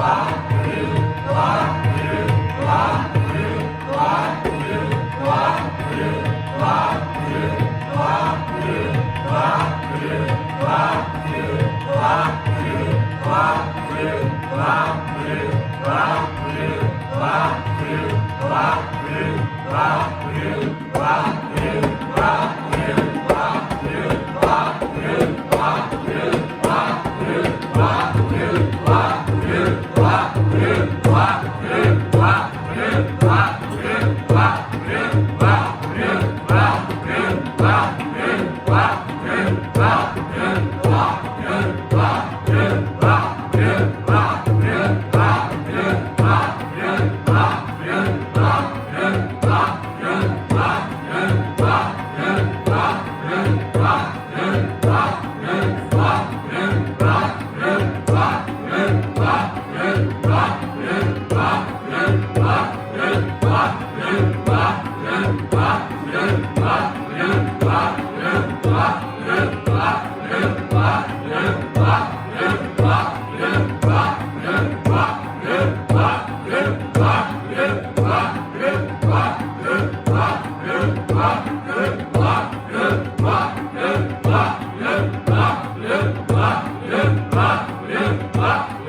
Wow. primeiro, lá. Rümba, rümba, rümba.